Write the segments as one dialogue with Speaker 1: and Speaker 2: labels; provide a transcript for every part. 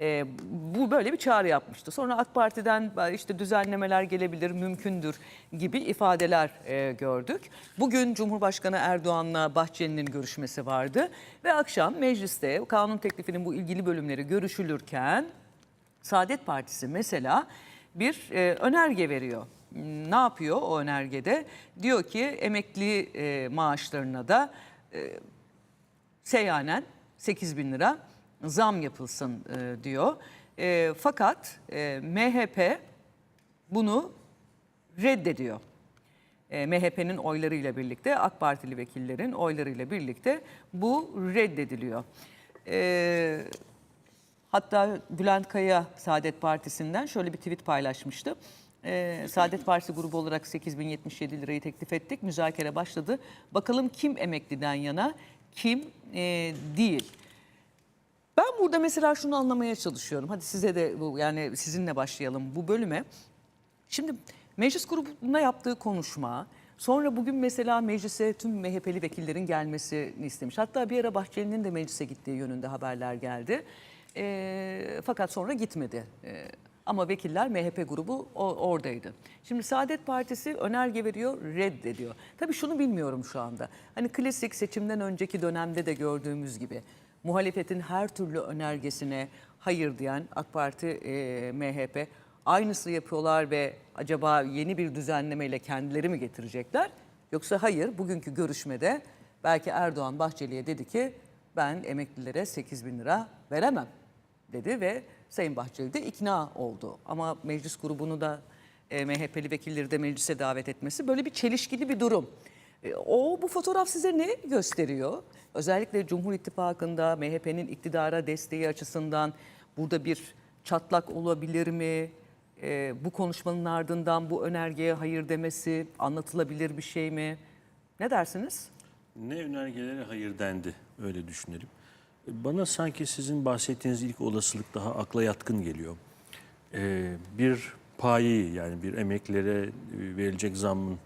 Speaker 1: E, bu böyle bir çağrı yapmıştı. Sonra AK Parti'den e, işte düzenlemeler gelebilir, mümkündür gibi ifadeler e, gördük. Bugün Cumhurbaşkanı Erdoğan'la Bahçeli'nin görüşmesi vardı ve akşam mecliste kanun teklifinin bu ilgili bölümleri görüşülürken Saadet Partisi mesela bir e, önerge veriyor. Ne yapıyor o önergede? Diyor ki emekli e, maaşlarına da e, seyyanen 8 bin lira zam yapılsın e, diyor. E, fakat e, MHP bunu reddediyor. E, MHP'nin oylarıyla birlikte AK Partili vekillerin oylarıyla birlikte bu reddediliyor. E, hatta Bülent Kaya Saadet Partisi'nden şöyle bir tweet paylaşmıştı. E, Saadet Partisi grubu olarak 8077 lirayı teklif ettik. Müzakere başladı. Bakalım kim emekliden yana, kim e, değil. Ben burada mesela şunu anlamaya çalışıyorum. Hadi size de bu yani sizinle başlayalım bu bölüme. Şimdi meclis grubuna yaptığı konuşma, sonra bugün mesela meclise tüm MHP'li vekillerin gelmesini istemiş. Hatta bir ara Bahçeli'nin de meclise gittiği yönünde haberler geldi. Ee, fakat sonra gitmedi. Ee, ama vekiller MHP grubu o- oradaydı. Şimdi Saadet Partisi önerge veriyor, reddediyor. Tabii şunu bilmiyorum şu anda. Hani klasik seçimden önceki dönemde de gördüğümüz gibi muhalefetin her türlü önergesine hayır diyen AK Parti, e, MHP aynısı yapıyorlar ve acaba yeni bir düzenlemeyle kendileri mi getirecekler? Yoksa hayır bugünkü görüşmede belki Erdoğan Bahçeli'ye dedi ki ben emeklilere 8 bin lira veremem dedi ve Sayın Bahçeli de ikna oldu. Ama meclis grubunu da e, MHP'li vekilleri de meclise davet etmesi böyle bir çelişkili bir durum. E, O bu fotoğraf size ne gösteriyor? Özellikle Cumhur İttifakı'nda MHP'nin iktidara desteği açısından burada bir çatlak olabilir mi? E, bu konuşmanın ardından bu önergeye hayır demesi anlatılabilir bir şey mi? Ne dersiniz?
Speaker 2: Ne önergelere hayır dendi öyle düşünelim. Bana sanki sizin bahsettiğiniz ilk olasılık daha akla yatkın geliyor. Ee, bir payi yani bir emeklilere e, verilecek zammın e,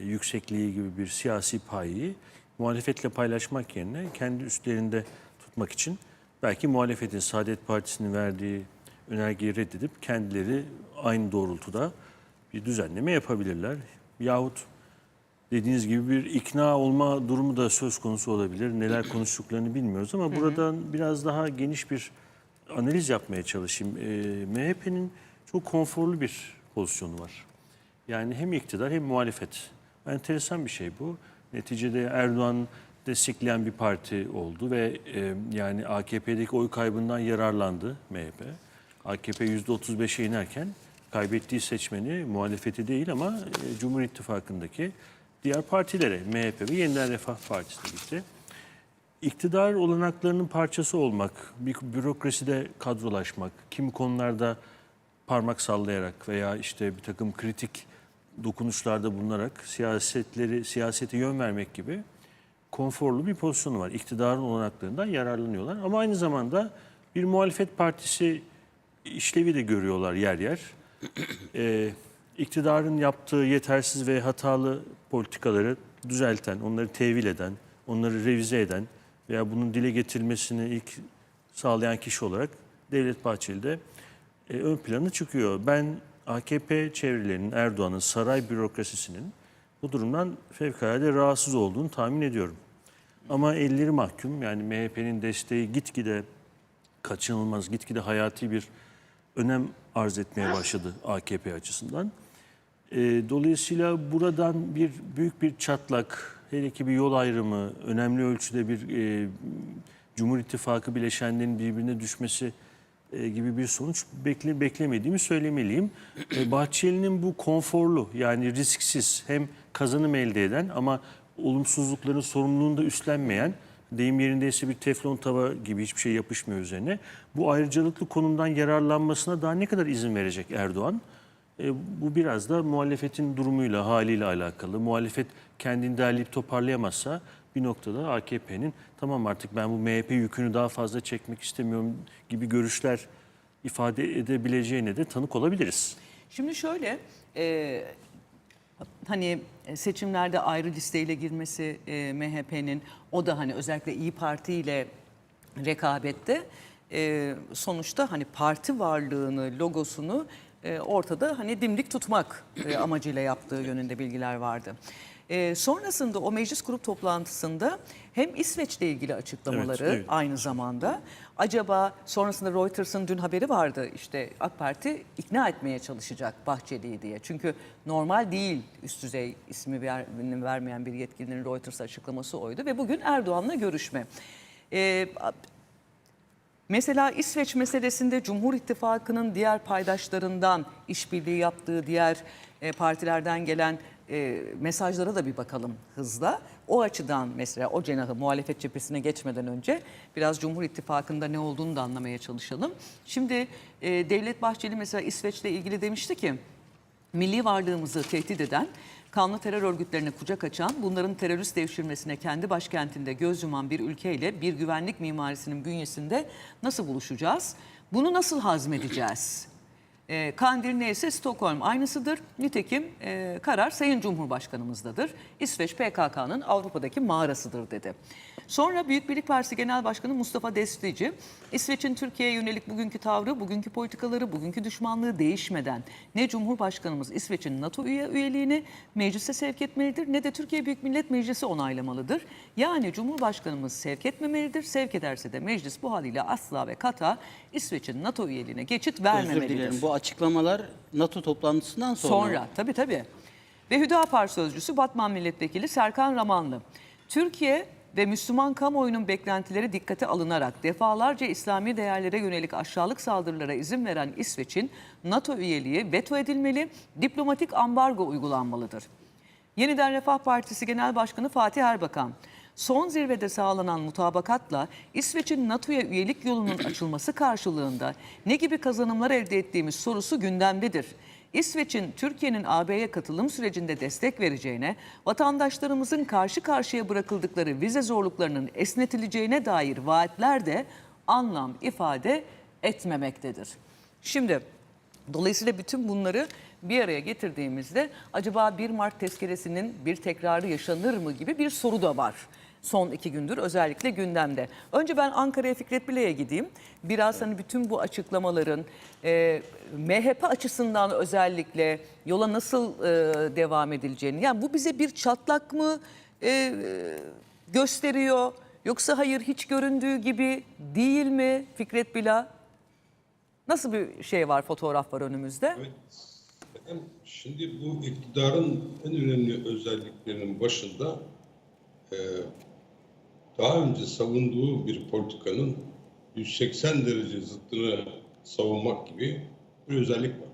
Speaker 2: yüksekliği gibi bir siyasi payi muhalefetle paylaşmak yerine kendi üstlerinde tutmak için belki muhalefetin Saadet Partisi'nin verdiği önergeyi reddedip kendileri aynı doğrultuda bir düzenleme yapabilirler. Yahut dediğiniz gibi bir ikna olma durumu da söz konusu olabilir. Neler konuştuklarını bilmiyoruz ama buradan biraz daha geniş bir analiz yapmaya çalışayım. Ee, MHP'nin çok konforlu bir pozisyonu var. Yani hem iktidar hem muhalefet. Enteresan bir şey bu. Neticede Erdoğan destekleyen bir parti oldu ve e, yani AKP'deki oy kaybından yararlandı MHP. AKP %35'e inerken kaybettiği seçmeni muhalefeti değil ama e, Cumhur İttifakı'ndaki diğer partilere MHP ve Yeniden Refah Partisi'ne gitti. İktidar olanaklarının parçası olmak, bir bürokraside kadrolaşmak, kimi konularda parmak sallayarak veya işte bir takım kritik dokunuşlarda bulunarak siyasetleri siyasete yön vermek gibi konforlu bir pozisyonu var. İktidarın olanaklarından yararlanıyorlar ama aynı zamanda bir muhalefet partisi işlevi de görüyorlar yer yer. Ee, iktidarın yaptığı yetersiz ve hatalı politikaları düzelten, onları tevil eden, onları revize eden veya bunun dile getirilmesini ilk sağlayan kişi olarak Devlet Bahçeli de e, ön plana çıkıyor. Ben AKP çevrelerinin, Erdoğan'ın, saray bürokrasisinin bu durumdan fevkalade rahatsız olduğunu tahmin ediyorum. Ama elleri mahkum yani MHP'nin desteği gitgide kaçınılmaz, gitgide hayati bir önem arz etmeye başladı AKP açısından. E, dolayısıyla buradan bir büyük bir çatlak, hele ki bir yol ayrımı, önemli ölçüde bir e, Cumhur İttifakı bileşenlerin birbirine düşmesi gibi bir sonuç bekle, beklemediğimi söylemeliyim. E, Bahçeli'nin bu konforlu yani risksiz hem kazanım elde eden ama olumsuzlukların sorumluluğunu da üstlenmeyen deyim yerindeyse bir teflon tava gibi hiçbir şey yapışmıyor üzerine. Bu ayrıcalıklı konumdan yararlanmasına daha ne kadar izin verecek Erdoğan? E, bu biraz da muhalefetin durumuyla, haliyle alakalı. Muhalefet kendini derleyip toparlayamazsa bir noktada AKP'nin tamam artık ben bu MHP yükünü daha fazla çekmek istemiyorum gibi görüşler ifade edebileceğine de tanık olabiliriz.
Speaker 1: Şimdi şöyle, e, hani seçimlerde ayrı listeyle girmesi e, MHP'nin, o da hani özellikle İyi Parti ile rekabette e, sonuçta hani parti varlığını, logosunu e, ortada hani dimdik tutmak e, amacıyla yaptığı yönünde bilgiler vardı. E, sonrasında o meclis grup toplantısında hem İsveç'le ilgili açıklamaları
Speaker 2: Evet, evet.
Speaker 1: aynı zamanda acaba sonrasında Reuters'ın dün haberi vardı işte AK Parti ikna etmeye çalışacak Bahçeli'yi diye. Çünkü normal değil üst düzey ismi ver, vermeyen bir yetkilinin Reuters açıklaması oydu ve bugün Erdoğan'la görüşme. Ee, Mesela İsveç meselesinde Cumhur İttifakı'nın diğer paydaşlarından işbirliği yaptığı diğer e, partilerden gelen e, mesajlara da bir bakalım hızla. O açıdan mesela o cenahı muhalefet cephesine geçmeden önce biraz Cumhur İttifakı'nda ne olduğunu da anlamaya çalışalım. Şimdi e, Devlet Bahçeli mesela İsveç'le ilgili demişti ki milli varlığımızı tehdit eden, kanlı terör örgütlerine kucak açan, bunların terörist devşirmesine kendi başkentinde göz yuman bir ülkeyle bir güvenlik mimarisinin bünyesinde nasıl buluşacağız? Bunu nasıl hazmedeceğiz? E, Kandil neyse Stockholm aynısıdır. Nitekim e, karar Sayın Cumhurbaşkanımızdadır. İsveç PKK'nın Avrupa'daki mağarasıdır dedi. Sonra Büyük Birlik Partisi Genel Başkanı Mustafa Destici, İsveç'in Türkiye'ye yönelik bugünkü tavrı, bugünkü politikaları, bugünkü düşmanlığı değişmeden ne Cumhurbaşkanımız İsveç'in NATO üye üyeliğini meclise sevk etmelidir ne de Türkiye Büyük Millet Meclisi onaylamalıdır. Yani Cumhurbaşkanımız sevk etmemelidir. Sevk ederse de meclis bu haliyle asla ve kata İsveç'in NATO üyeliğine geçit
Speaker 3: Özür
Speaker 1: vermemelidir.
Speaker 3: dilerim. Bu açıklamalar NATO toplantısından sonra.
Speaker 1: Sonra tabii tabii. Ve Hüdapar Sözcüsü Batman Milletvekili Serkan Ramanlı. Türkiye ve Müslüman kamuoyunun beklentileri dikkate alınarak defalarca İslami değerlere yönelik aşağılık saldırılara izin veren İsveç'in NATO üyeliği veto edilmeli, diplomatik ambargo uygulanmalıdır. Yeniden Refah Partisi Genel Başkanı Fatih Erbakan, son zirvede sağlanan mutabakatla İsveç'in NATO'ya üyelik yolunun açılması karşılığında ne gibi kazanımlar elde ettiğimiz sorusu gündemdedir. İsveç'in Türkiye'nin AB'ye katılım sürecinde destek vereceğine, vatandaşlarımızın karşı karşıya bırakıldıkları vize zorluklarının esnetileceğine dair vaatler de anlam ifade etmemektedir. Şimdi Dolayısıyla bütün bunları bir araya getirdiğimizde acaba 1 Mart tezkeresinin bir tekrarı yaşanır mı gibi bir soru da var. Son iki gündür özellikle gündemde. Önce ben Ankara'ya Fikret Bile'ye gideyim. Biraz hani bütün bu açıklamaların e, MHP açısından özellikle yola nasıl e, devam edileceğini. Yani bu bize bir çatlak mı e, gösteriyor? Yoksa hayır hiç göründüğü gibi değil mi Fikret Bila? Nasıl bir şey var, fotoğraf var önümüzde?
Speaker 4: Hem Şimdi bu iktidarın en önemli özelliklerinin başında e, daha önce savunduğu bir politikanın 180 derece zıttını savunmak gibi bir özellik var.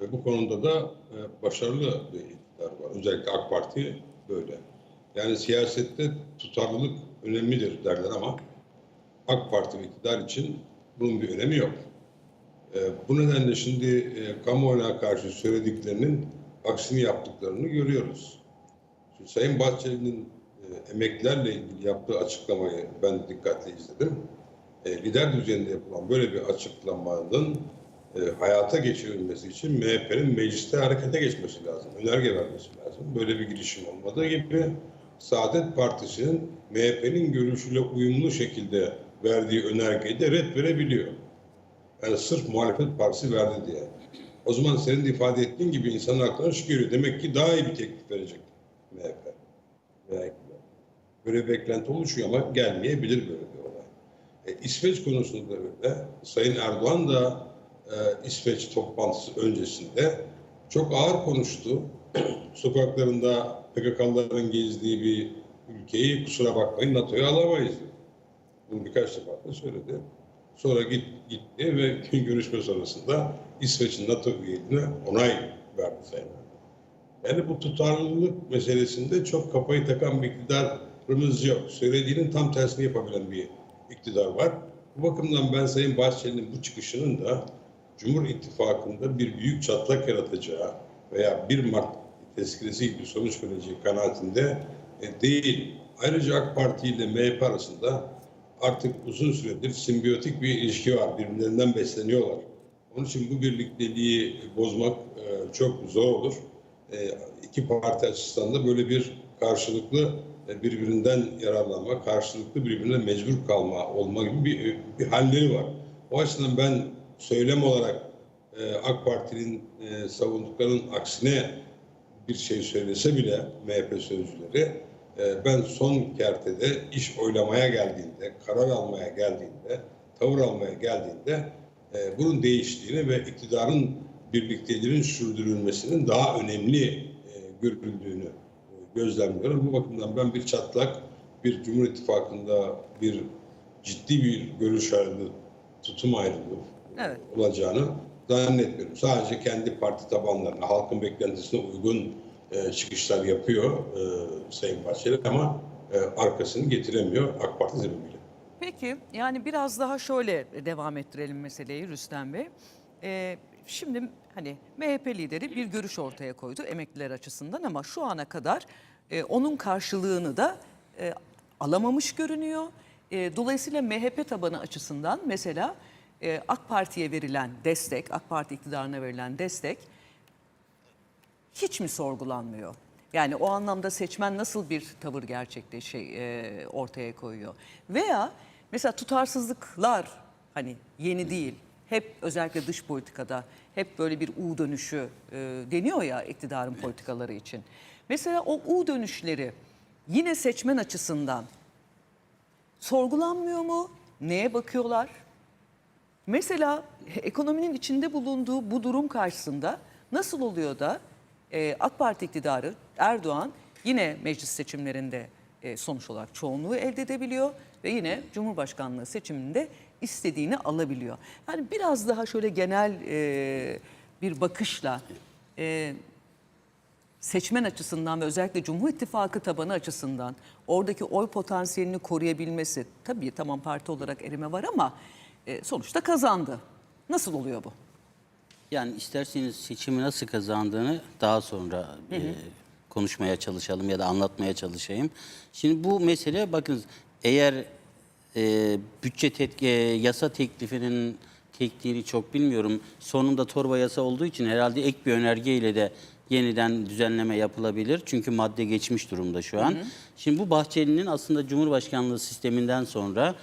Speaker 4: Ve bu konuda da e, başarılı bir iktidar var. Özellikle AK Parti böyle. Yani siyasette tutarlılık önemlidir derler ama AK Parti iktidar için bunun bir önemi yok. E, bu nedenle şimdi e, kamuoyuna karşı söylediklerinin aksini yaptıklarını görüyoruz. Şimdi Sayın Bahçeli'nin emeklilerle ilgili yaptığı açıklamayı ben dikkatle izledim. E, lider düzeyinde yapılan böyle bir açıklamanın e, hayata geçirilmesi için MHP'nin mecliste harekete geçmesi lazım. Önerge vermesi lazım. Böyle bir girişim olmadığı gibi Saadet Partisi'nin MHP'nin görüşüyle uyumlu şekilde verdiği önergeyi de red verebiliyor. Yani sırf muhalefet partisi verdi diye. O zaman senin de ifade ettiğin gibi insanın aklına şu. Demek ki daha iyi bir teklif verecek MHP. iktidar. Böyle bir beklenti oluşuyor ama gelmeyebilir böyle bir olay. E, İsveç konusunda da öyle. Sayın Erdoğan da e, İsveç toplantısı öncesinde çok ağır konuştu. Sokaklarında PKK'ların gezdiği bir ülkeyi kusura bakmayın NATO'ya alamayız. Bunu birkaç defa da söyledi. Sonra git, gitti ve görüşme sonrasında İsveç'in NATO üyeliğine onay verdi Sayın. Yani bu tutarlılık meselesinde çok kafayı takan bir iktidarımız yok. Söylediğinin tam tersini yapabilen bir iktidar var. Bu bakımdan ben Sayın Bahçeli'nin bu çıkışının da Cumhur İttifakı'nda bir büyük çatlak yaratacağı veya 1 Mart tezkiresi bir sonuç vereceği kanaatinde e, değil. Ayrıca AK Parti ile MHP arasında artık uzun süredir simbiyotik bir ilişki var. Birbirlerinden besleniyorlar. Onun için bu birlikteliği bozmak e, çok zor olur. E, iki parti açısından da böyle bir karşılıklı e, birbirinden yararlanma, karşılıklı birbirine mecbur kalma olma gibi bir, bir halleri var. O açıdan ben söylem olarak e, AK Parti'nin e, savunduklarının aksine bir şey söylese bile MHP sözcüleri e, ben son kertede iş oylamaya geldiğinde, karar almaya geldiğinde, tavır almaya geldiğinde e, bunun değiştiğini ve iktidarın birlikteliğinin sürdürülmesinin daha önemli e, görüldüğünü e, gözlemliyorum. Bu bakımdan ben bir çatlak, bir Cumhur İttifakı'nda bir ciddi bir görüş ayrılığı, tutum ayrılığı
Speaker 1: Evet.
Speaker 4: olacağını zannetmiyorum. Sadece kendi parti tabanlarına, halkın beklentisine uygun e, çıkışlar yapıyor e, Sayın Bahçeli ama e, arkasını getiremiyor AK Parti sebebiyle.
Speaker 1: Peki yani biraz daha şöyle devam ettirelim meseleyi Rüstem Bey. Ee, şimdi hani MHP lideri bir görüş ortaya koydu emekliler açısından ama şu ana kadar e, onun karşılığını da e, alamamış görünüyor. E, dolayısıyla MHP tabanı açısından mesela e, AK Parti'ye verilen destek, AK Parti iktidarına verilen destek hiç mi sorgulanmıyor? Yani o anlamda seçmen nasıl bir tavır gerçekte şey e, ortaya koyuyor? Veya mesela tutarsızlıklar hani yeni değil. Hep özellikle dış politikada hep böyle bir U dönüşü e, deniyor ya iktidarın politikaları için. Mesela o U dönüşleri yine seçmen açısından sorgulanmıyor mu? Neye bakıyorlar? Mesela ekonominin içinde bulunduğu bu durum karşısında nasıl oluyor da e, AK Parti iktidarı Erdoğan yine meclis seçimlerinde e, sonuç olarak çoğunluğu elde edebiliyor ve yine Cumhurbaşkanlığı seçiminde istediğini alabiliyor. Yani biraz daha şöyle genel e, bir bakışla e, seçmen açısından ve özellikle Cumhur İttifakı tabanı açısından oradaki oy potansiyelini koruyabilmesi tabii tamam parti olarak erime var ama e, sonuçta kazandı. Nasıl oluyor bu?
Speaker 3: Yani isterseniz seçimi nasıl kazandığını daha sonra e, konuşmaya çalışalım ya da anlatmaya çalışayım. Şimdi bu mesele bakınız eğer e, bütçe tet- e, yasa teklifinin tekniğini çok bilmiyorum. Sonunda torba yasa olduğu için herhalde ek bir önergeyle de yeniden düzenleme yapılabilir. Çünkü madde geçmiş durumda şu an. Şimdi bu Bahçeli'nin aslında Cumhurbaşkanlığı sisteminden sonra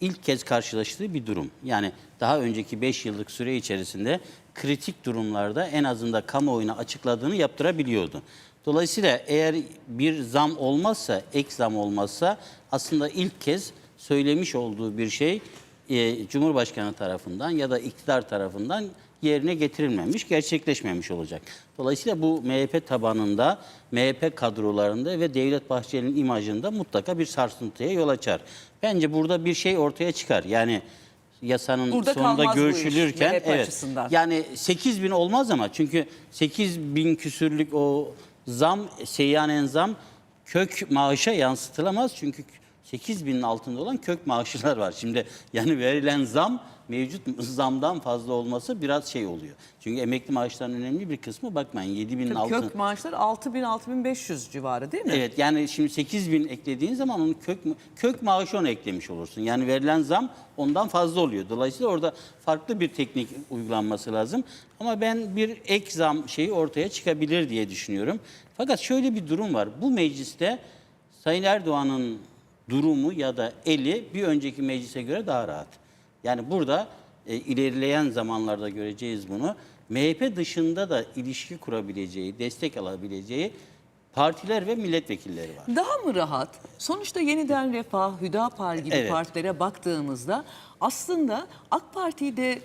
Speaker 3: ilk kez karşılaştığı bir durum. Yani daha önceki 5 yıllık süre içerisinde kritik durumlarda en azından kamuoyuna açıkladığını yaptırabiliyordu. Dolayısıyla eğer bir zam olmazsa, ek zam olmazsa aslında ilk kez söylemiş olduğu bir şey e, Cumhurbaşkanı tarafından ya da iktidar tarafından yerine getirilmemiş, gerçekleşmemiş olacak. Dolayısıyla bu MHP tabanında, MHP kadrolarında ve Devlet Bahçeli'nin imajında mutlaka bir sarsıntıya yol açar. Bence burada bir şey ortaya çıkar. Yani yasanın
Speaker 1: Burada
Speaker 3: sonunda görüşülürken evet.
Speaker 1: açısından.
Speaker 3: Yani 8 bin olmaz ama çünkü 8 bin küsürlük o zam, seyyanen zam kök maaşa yansıtılamaz. Çünkü 8 binin altında olan kök maaşlar var. Şimdi yani verilen zam mevcut zamdan fazla olması biraz şey oluyor. Çünkü emekli maaşlarının önemli bir kısmı bakmayın 7 binin altında.
Speaker 1: kök maaşlar 6000-6500 civarı değil mi?
Speaker 3: Evet yani şimdi 8 bin eklediğin zaman onun kök kök maaşı onu eklemiş olursun. Yani verilen zam ondan fazla oluyor. Dolayısıyla orada farklı bir teknik uygulanması lazım. Ama ben bir ek zam şeyi ortaya çıkabilir diye düşünüyorum. Fakat şöyle bir durum var. Bu mecliste Sayın Erdoğan'ın durumu ya da eli bir önceki meclise göre daha rahat. Yani burada e, ilerleyen zamanlarda göreceğiz bunu. MHP dışında da ilişki kurabileceği, destek alabileceği partiler ve milletvekilleri var.
Speaker 1: Daha mı rahat? Sonuçta yeniden Refah, Hüdapar gibi
Speaker 3: Evet.
Speaker 1: partilere baktığımızda aslında AK Parti'yi de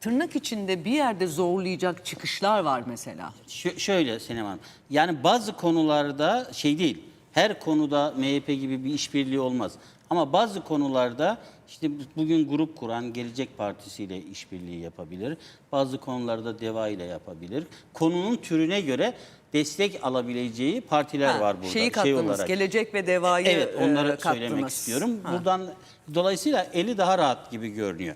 Speaker 1: tırnak içinde bir yerde zorlayacak çıkışlar var mesela.
Speaker 3: Ş- şöyle Senem Hanım, yani bazı konularda şey değil, her konuda MHP gibi bir işbirliği olmaz. Ama bazı konularda işte bugün grup kuran Gelecek Partisi ile işbirliği yapabilir. Bazı konularda DEVA ile yapabilir. Konunun türüne göre destek alabileceği partiler
Speaker 1: Ha,
Speaker 3: var burada.
Speaker 1: Şeyi
Speaker 3: şey
Speaker 1: kattınız,
Speaker 3: olarak.
Speaker 1: Gelecek ve Deva'yı
Speaker 3: Evet onları
Speaker 1: e, kattınız.
Speaker 3: söylemek istiyorum.
Speaker 1: Ha.
Speaker 3: Buradan dolayısıyla eli daha rahat gibi görünüyor.